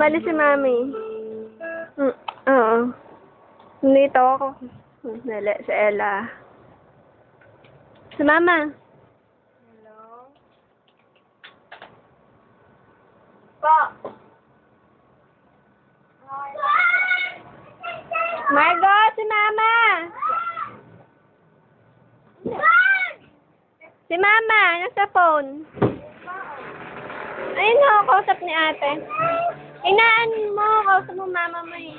Umalis si mami. Mm, oo. Nandito ako. Nala, si Ella. Si mama. Hello? Po. Margot, si mama. Si mama, nasa phone. Ayun o, kausap ni ate. Inaan mo, kausap mo mama mo eh.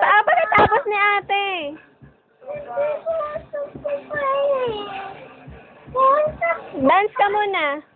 Pa, pa natapos ni ate. Dance ka muna.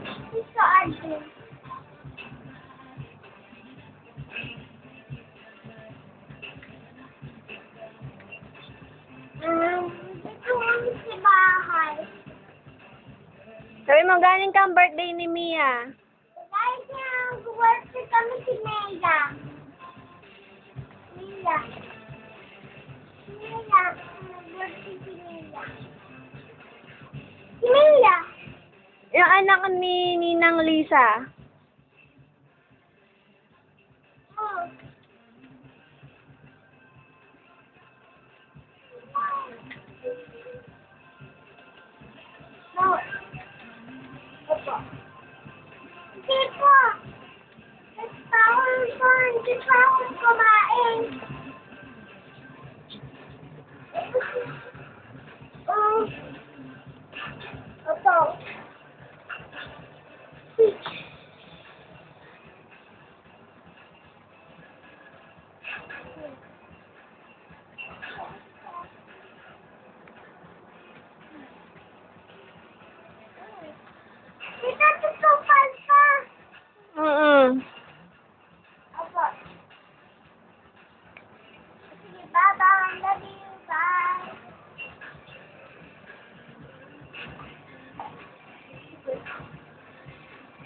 Tito Alvin? Um, dito kami sa bahay. Sabi mo, galing kang birthday ni Mia. Guys, nag-work kami si. Mega. Anak ni Ninang Lisa. Oh. No. Kita tutupan pa. Mm Opo. Sige, bye-bye. Love you. Bye.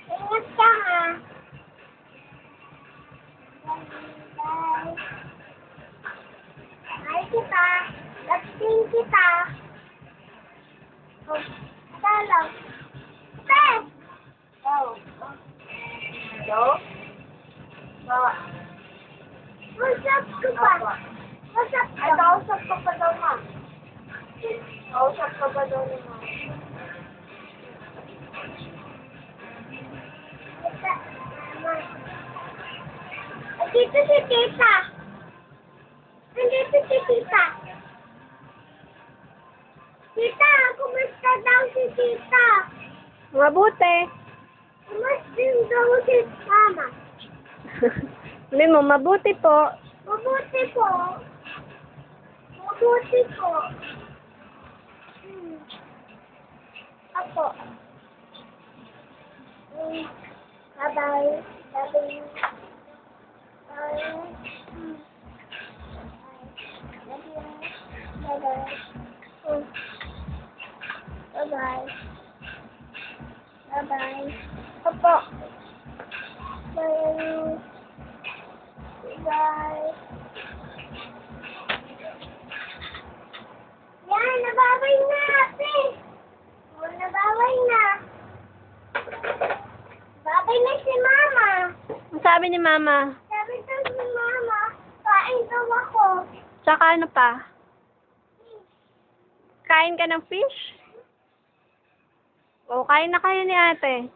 Ingat ka, kita. Oh, talo. Oh. Hello? Bawa. Masap ko pa. Masap ka. Ay, kausap ka pa daw, ma. Kausap ka pa daw ni ma. Dito si tita. Nandito si tita. Tita, kumusta daw si tita? Mabuti. Kumusta daw si mama? Sabi mabuti po. Mabuti po. Mabuti po. Hmm. Apo. Hmm. Bye-bye. Bye-bye. Bye. Love you. Bye-bye. Hmm. Bye-bye. Apo. Bye. Bye. Yan, nababay na, ate. Oh, nababay na. Babay na si mama. Ang sabi ni mama. Sabi daw si mama, kain daw ako. Tsaka ano pa? Kain ka ng fish? O, kain na kayo ni ate.